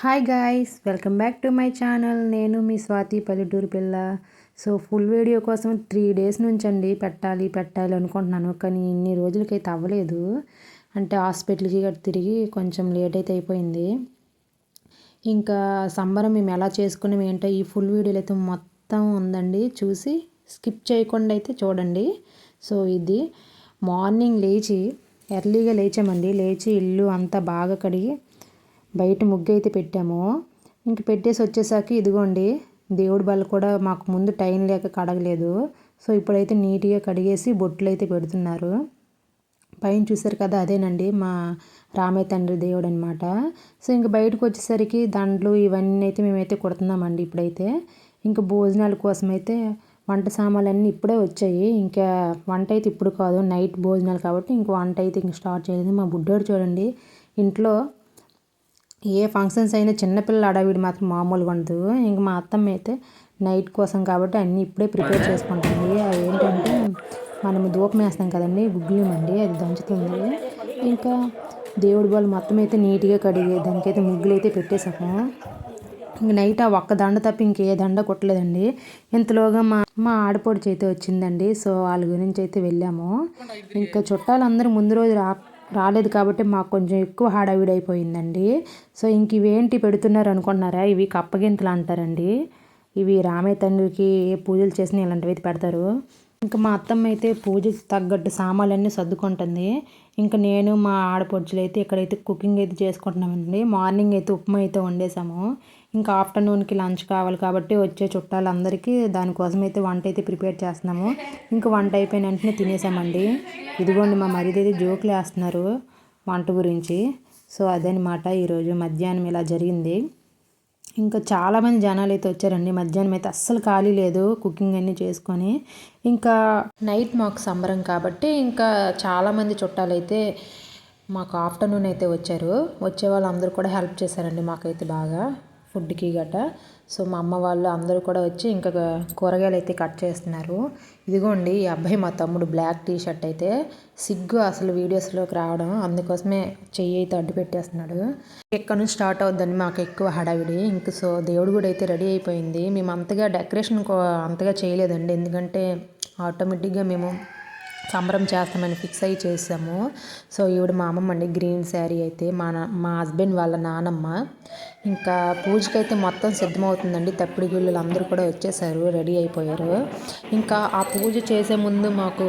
Hi guys welcome back to my channel నేను మీ స్వాతి పల్లెటూరు పిల్ల. సో ఫుల్ వీడియో కోసం త్రీ డేస్ నుంచి అండి పెట్టాలి పెట్టాలి అనుకుంటున్నాను. కానీ ఇన్ని రోజులకైతే అవ్వలేదు. అంటే హాస్పిటల్కి గట్రా తిరిగి కొంచెం లేట్ అయితే అయిపోయింది. ఇంకా సంబరం మేము ఎలా చేసుకున్నాం ఏంటో ఈ ఫుల్ వీడియోలు అయితే మొత్తం ఉందండి. చూసి స్కిప్ చేయకుండా అయితే చూడండి. సో ఇది మార్నింగ్ లేచి ఎర్లీగా లేచామండి. లేచి ఇల్లు అంతా బాగా కడిగి బయట ముగ్గు అయితే పెట్టాము. ఇంక పెట్టేసి వచ్చేసరికి ఇదిగోండి దేవుడి బల్ల కూడా మాకు ముందు టైం లేక కడగలేదు. సో ఇప్పుడైతే నీట్గా కడిగేసి బొట్లు అయితే పెడుతున్నారు. పైన చూసారు కదా అదేనండి మా రామయ్య తండ్రి దేవుడు అనమాట సో ఇంక బయటకు వచ్చేసరికి దండలు ఇవన్నీ అయితే మేమైతే కుడుతున్నామండి ఇప్పుడైతే. ఇంకా భోజనాల కోసం అయితే వంట సామాన్లన్నీ ఇప్పుడే వచ్చాయి. ఇంకా వంట అయితే ఇప్పుడు కాదు నైట్ భోజనాలు కాబట్టి ఇంక వంట అయితే ఇంక స్టార్ట్ చేయలేదు. మా బుడ్డోడు చూడండి ఇంట్లో ఏ ఫంక్షన్స్ అయినా చిన్నపిల్లలు అడవిడి మాత్రం మామూలుగా ఉండదు. ఇంక మా అత్తమ్మ అయితే నైట్ కోసం కాబట్టి అన్నీ ఇప్పుడే ప్రిపేర్ చేసుకుంటుంది అది ఏంటంటే మనం ధూపం వేస్తాం కదండి గుగ్గిలం అండి అది దంచుతుంది. ఇంకా దేవుడి బాల్ మొత్తం అయితే నీట్గా కడిగి దానికైతే ముగ్గులు అయితే పెట్టేసాము ఇంక నైట్ ఆ ఒక్క దండ తప్ప ఇంకే దండ కొట్టలేదండి. ఇంతలోగా మా మా ఆడపడుచు అయితే వచ్చిందండి. సో వాళ్ళ గురించి అయితే వెళ్ళాము. ఇంకా చుట్టాలందరూ ముందు రోజు రా రాలేదు కాబట్టి మాకు కొంచెం ఎక్కువ హాడావిడి అయిపోయిందండి సో ఇంక ఇవేంటి పెడుతున్నారు అనుకుంటున్నారా? ఇవి కప్పగింతలు అంటారండి. ఇవి రామయ్య తండ్రికి ఏ పూజలు చేసినా ఇలాంటివి అయితే పెడతారు. ఇంకా మా అత్తమ్మ అయితే పూజకి తగ్గట్టు సామాన్లన్నీ సర్దుకుంటుంది. ఇంకా నేను మా ఆడపడుచులు అయితే ఇక్కడైతే కుకింగ్ అయితే చేసుకుంటున్నామండి. మార్నింగ్ అయితే ఉప్మా అయితే వండేసాము ఇంకా ఆఫ్టర్నూన్కి లంచ్ కావాలి కాబట్టి వచ్చే చుట్టాలందరికీ దానికోసం అయితే వంట అయితే ప్రిపేర్ చేస్తున్నాము. ఇంకా వంట అయిపోయిన వెంటనే తినేసామండి. ఇదిగోండి మా మరిది అయితే జోకులు వేస్తున్నారు వంట గురించి. సో అదనమాట ఈరోజు మధ్యాహ్నం ఇలా జరిగింది. ఇంకా చాలామంది జనాలు అయితే వచ్చారండి. మధ్యాహ్నం అయితే అస్సలు ఖాళీ లేదు కుకింగ్ అన్నీ చేసుకొని. ఇంకా నైట్ మాకు సంబరం కాబట్టి ఇంకా చాలామంది చుట్టాలు అయితే మాకు ఆఫ్టర్నూన్ అయితే వచ్చారు. వచ్చే వాళ్ళందరూ కూడా హెల్ప్ చేశారండి మాకైతే బాగా. ఫుడ్కి గట సో మా అమ్మ వాళ్ళు అందరూ కూడా వచ్చి ఇంకా కూరగాయలు అయితే కట్ చేస్తున్నారు. ఇదిగోండి ఈ అబ్బాయి మా తమ్ముడు బ్లాక్ టీ షర్ట్ అయితే. సిగ్గు అసలు వీడియోస్లోకి రావడం. అందుకోసమే చెయ్యి అయితే అడ్డు పెట్టేస్తున్నాడు. ఎక్కడి నుంచి స్టార్ట్ అవుద్దని మాకు ఎక్కువ హడావిడి. ఇంక సో దేవుడు కూడా అయితే రెడీ అయిపోయింది. మేము అంతగా డెకరేషన్ అంతగా చేయలేదండి. ఎందుకంటే ఆటోమేటిక్గా మేము సంబరం చేస్తామని ఫిక్స్ అయ్యి చేసాము సో ఈవిడ మా అమ్మమ్మ అండి గ్రీన్ శారీ అయితే మా మా హస్బెండ్ వాళ్ళ నానమ్మ. ఇంకా పూజకైతే మొత్తం సిద్ధమవుతుందండి. తప్పిడి గుళ్ళు అందరూ కూడా వచ్చేసారు రెడీ అయిపోయారు. ఇంకా ఆ పూజ చేసే ముందు మాకు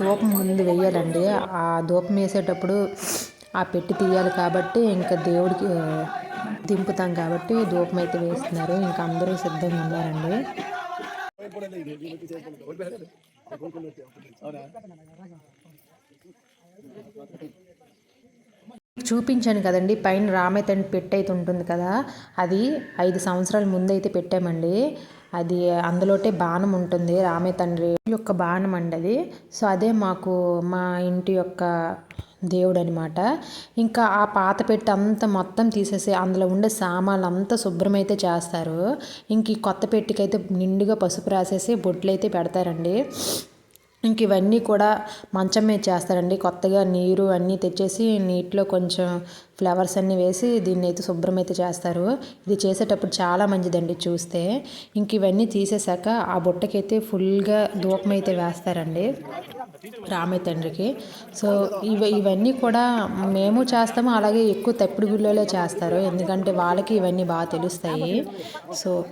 ధూపం ముందు వేయాలండి ఆ ధూపం వేసేటప్పుడు ఆ పెట్టి తీయాలి కాబట్టి ఇంకా దేవుడికి దింపుతాం కాబట్టి ధూపం అయితే వేస్తున్నారు. ఇంకా అందరూ సిద్ధంగా ఉన్నారండి. చూపించాను కదండి పైన రామయ్య పెట్టి అయితే ఉంటుంది కదా అది ఐదు సంవత్సరాల ముందైతే పెట్టామండి. అది అందులోటే బాణం ఉంటుంది రామే తండ్రి యొక్క బాణం అండి అది. సో అదే మాకు మా ఇంటి యొక్క దేవుడు అనమాట ఇంకా ఆ పాత పెట్టి అంతా మొత్తం తీసేసి అందులో ఉండే సామాన్లు అంతా శుభ్రమైతే చేస్తారు. ఇంక ఈ కొత్త పెట్టికైతే నిండుగా పసుపు రాసేసి బొట్లు అయితే పెడతారండి. ఇంక ఇవన్నీ కూడా మంచం మీద చేస్తారండి. కొత్తగా నీరు అన్నీ తెచ్చేసి నీటిలో కొంచెం ఫ్లవర్స్ అన్నీ వేసి దీన్ని అయితే శుభ్రం అయితే చేస్తారు. ఇది చేసేటప్పుడు చాలా మంచిదండి చూస్తే. ఇంక ఇవన్నీ తీసేశాక ఆ బుట్టకైతే ఫుల్గా ధూపం అయితే వేస్తారండి. రామయ్య తండ్రికి. సో ఇవ ఇవన్నీ కూడా మేము చేస్తాము. అలాగే ఎక్కువ తప్పుడు గుళ్ళలో చేస్తారు. ఎందుకంటే వాళ్ళకి ఇవన్నీ బాగా తెలుస్తాయి. సో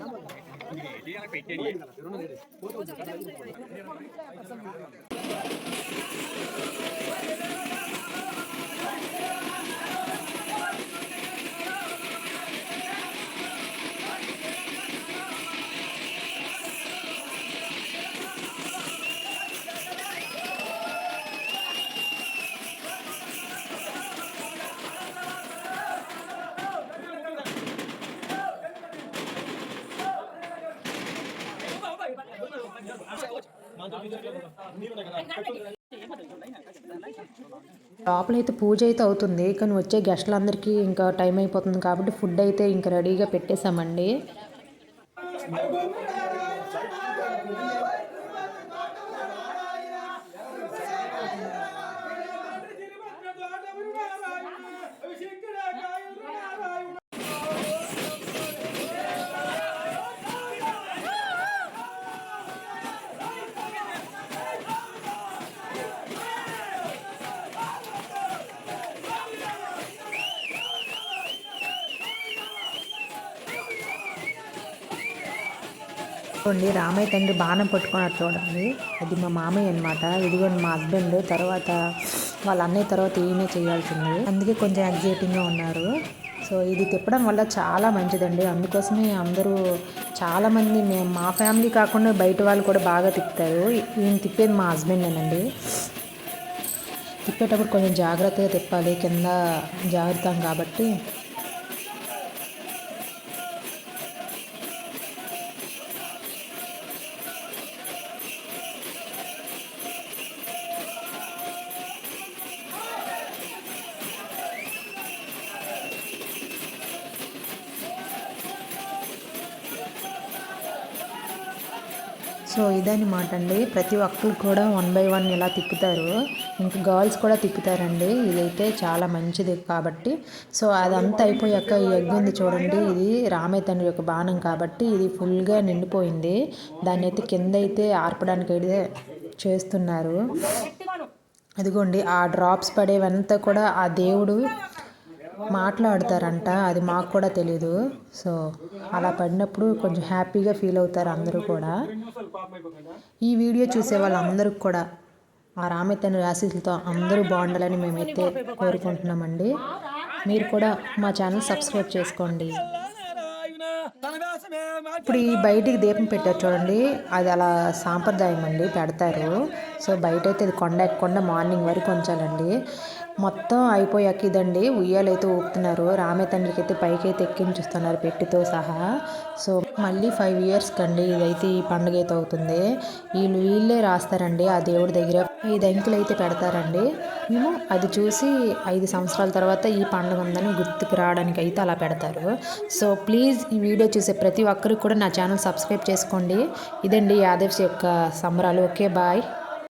లోపల అయితే పూజ అయితే అవుతుంది కానీ వచ్చే గెస్టులందరికీ ఇంకా టైం అయిపోతుంది కాబట్టి ఫుడ్ అయితే ఇంకా రెడీగా పెట్టేశామండి. చూడండి రామయ్య తండ్రి బాణం పట్టుకున్నారు చూడండి. అది మా మామయ్య అనమాట ఇదిగోండి మా హస్బెండ్ తర్వాత వాళ్ళ అన్నయ్య తర్వాత ఈయనే చేయాల్సింది. అందుకే కొంచెం ఎగ్జైటింగ్గా ఉన్నారు. సో ఇది తిప్పడం వల్ల చాలా మంచిదండి. అందుకోసమే అందరూ చాలామంది మేము మా ఫ్యామిలీ కాకుండా బయట వాళ్ళు కూడా బాగా తిప్పుతారు. ఈయన తిప్పేది మా హస్బెండేనండి తిప్పేటప్పుడు కొంచెం జాగ్రత్తగా తిప్పాలి. కింద జాగ్రత్త కాబట్టి సో ఇదన్నమాట అండి. ప్రతి ఒక్కరు కూడా వన్ బై వన్ ఇలా తిప్పుతారు. ఇంకా గర్ల్స్ కూడా తిప్పుతారండి. ఇదైతే చాలా మంచిది కాబట్టి. సో అదంతా అయిపోయాక ఈ ఎగ్ ఉంది చూడండి. ఇది రామయ్య తండ్రి యొక్క బాణం కాబట్టి ఇది ఫుల్గా నిండిపోయింది. దాన్ని అయితే కింద అయితే ఆర్పడానికి అయితే చేస్తున్నారు. అదిగోండి ఆ డ్రాప్స్ పడేవంతా కూడా ఆ దేవుడు మాట్లాడతారంట అది మాకు కూడా తెలీదు. సో అలా పడినప్పుడు కొంచెం హ్యాపీగా ఫీల్ అవుతారు అందరూ కూడా. ఈ వీడియో చూసే వాళ్ళందరికీ కూడా ఆ రామయ్య ఆశీస్సులతో అందరూ బాగుండాలని మేమైతే కోరుకుంటున్నామండి. మీరు కూడా మా ఛానల్ సబ్స్క్రైబ్ చేసుకోండి. ఇప్పుడు ఈ బయటికి దీపం పెట్టారు చూడండి. అది అలా సాంప్రదాయం అండి పెడతారు. సో బయట అయితే ఇది కొండ ఎక్కకుండా మార్నింగ్ వరకు ఉంచాలండి. మొత్తం అయిపోయాక ఇదండి ఉయ్యాలైతే ఊపుతున్నారు. రామే తండ్రికి అయితే పైకి అయితే ఎక్కించుస్తున్నారు పెట్టితో సహా. సో మళ్ళీ ఫైవ్ ఇయర్స్ కండి ఇదైతే ఈ పండుగ అయితే అవుతుంది. వీళ్ళు వీళ్ళే రాస్తారండి ఆ దేవుడి దగ్గర. ఐదు అంకెలు అయితే పెడతారండి. మేము అది చూసి ఐదు సంవత్సరాల తర్వాత ఈ పండుగ ఉందని గుర్తుకు రావడానికి అయితే అలా పెడతారు. సో ప్లీజ్ ఈ వీడియో చూసే ప్రతి ఒక్కరికి కూడా నా ఛానల్ సబ్స్క్రైబ్ చేసుకోండి. ఇదండి యాదవ్స్ యొక్క సంబరాలు. Okay bye.